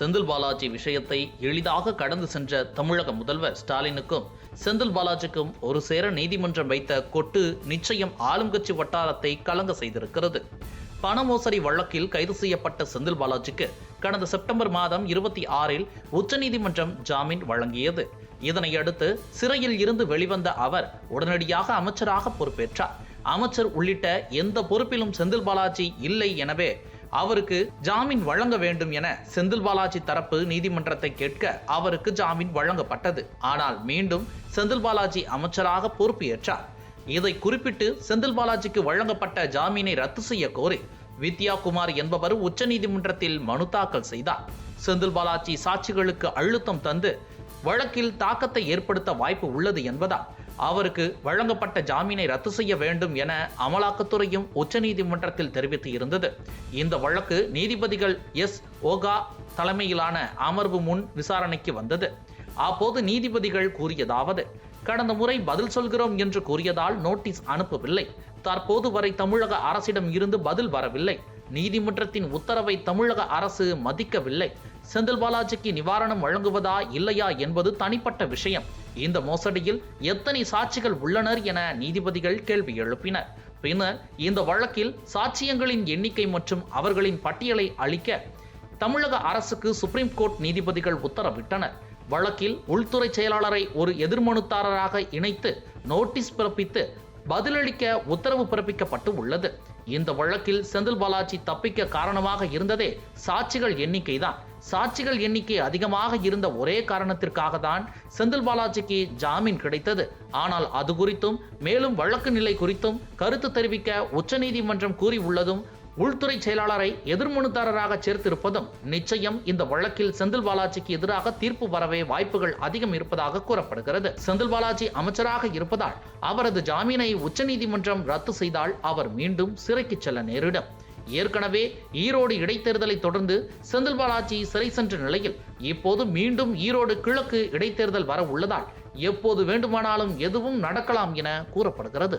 செந்தில் பாலாஜி விஷயத்தை எளிதாக கடந்து சென்ற தமிழக முதல்வர் ஸ்டாலினுக்கும் செந்தில் பாலாஜிக்கும் ஒரு சேர நீதிமன்றம் வைத்த கொட்டு நிச்சயம் ஆளுங்கட்சி வட்டாரத்தை கலங்க செய்திருக்கிறது. பண மோசடி வழக்கில் கைது செய்யப்பட்ட செந்தில் பாலாஜிக்கு கடந்த செப்டம்பர் மாதம் இருபத்தி ஆறில் உச்சநீதிமன்றம் ஜாமீன் வழங்கியது. இதனையடுத்து சிறையில் இருந்து வெளிவந்த அவர் உடனடியாக அமைச்சராக பொறுப்பேற்றார். அமைச்சர் உள்ளிட்ட எந்த பொறுப்பிலும் செந்தில் பாலாஜி இல்லை எனவே அவருக்கு ஜாமீன் வழங்க வேண்டும் என செந்தில் பாலாஜி தரப்பு நீதிமன்றத்தை கேட்க அவருக்கு ஜாமீன் வழங்கப்பட்டது. ஆனால் மீண்டும் செந்தில் பாலாஜி அமைச்சராக பொறுப்பேற்றார். இதை குறிப்பிட்டு செந்தில் பாலாஜிக்கு வழங்கப்பட்ட ஜாமீனை ரத்து செய்ய கோரி வித்யா குமார் என்பவர் உச்சநீதிமன்றத்தில் மனு தாக்கல் செய்தார். செந்தில் பாலாஜி சாட்சிகளுக்கு அழுத்தம் தந்து வழக்கில் தாக்கத்தை ஏற்படுத்த வாய்ப்பு உள்ளது என்பதால் அவருக்கு வழங்கப்பட்ட ஜாமீனை ரத்து செய்ய வேண்டும் என அமலாக்கத்துறையும் உச்சநீதிமன்றத்தில் தெரிவித்து இருந்தது இந்த வழக்கு நீதிபதிகள் எஸ். ஓகா தலைமையிலான அமர்வு முன் விசாரணைக்கு வந்தது. அப்போது நீதிபதிகள் கூறியதாவது கடந்த முறை பதில் சொல்கிறோம் என்று கூறியதால் நோட்டீஸ் அனுப்பவில்லை. தற்போது வரை தமிழக அரசிடம் இருந்து பதில் வரவில்லை. நீதிமன்றத்தின் உத்தரவை தமிழக அரசு மதிக்கவில்லை. செந்தில் பாலாஜிக்கு நிவாரணம் வழங்குவதா இல்லையா என்பது தனிப்பட்ட விஷயம். இந்த மோசடியில் எத்தனை சாட்சிகள் உள்ளனர் என நீதிபதிகள் கேள்வி எழுப்பினர். பின்னர் இந்த வழக்கில் சாட்சியங்களின் எண்ணிக்கை மற்றும் அவர்களின் பட்டியலை அளிக்க தமிழக அரசுக்கு சுப்ரீம் கோர்ட் நீதிபதிகள் உத்தரவிட்டனர். வழக்கில் உள்துறை செயலாளரை ஒரு எதிர்மனுதாரராக இணைத்து நோட்டீஸ் பிறப்பித்து பதிலளிக்க உத்தரவு பிறப்பிக்கப்பட்டு உள்ளது. இந்த வழக்கில் செந்தில் பாலாஜி தப்பிக்க காரணமாக இருந்ததே சாட்சிகள் எண்ணிக்கைதான். சாட்சிகள் எண்ணிக்கை அதிகமாக இருந்த ஒரே காரணத்திற்காக தான் செந்தில் பாலாஜிக்கு ஜாமீன் கிடைத்தது. ஆனால் அது குறித்தும் மேலும் வழக்கு நிலை குறித்தும் கருத்து தெரிவிக்க உச்சநீதிமன்றம் கூறியுள்ளதும் உள்துறை செயலாளரை எதிர்மனுதாரராக சேர்த்திருப்பதும் நிச்சயம் இந்த வழக்கில் செந்தில் பாலாஜிக்கு எதிராக தீர்ப்பு வரவே வாய்ப்புகள் அதிகம் இருப்பதாக கூறப்படுகிறது. செந்தில் பாலாஜி அமைச்சராக இருப்பதால் அவரது ஜாமீனை உச்சநீதிமன்றம் ரத்து செய்தால் அவர் மீண்டும் சிறைக்கு செல்ல நேரிடும். ஏற்கனவே ஈரோடு இடைத்தேர்தலை தொடர்ந்து செந்தில் பாலாஜி சிறை சென்ற நிலையில் இப்போது மீண்டும் ஈரோடு கிழக்கு இடைத்தேர்தல் வர உள்ளதால் எப்போது வேண்டுமானாலும் எதுவும் நடக்கலாம் என கூறப்படுகிறது.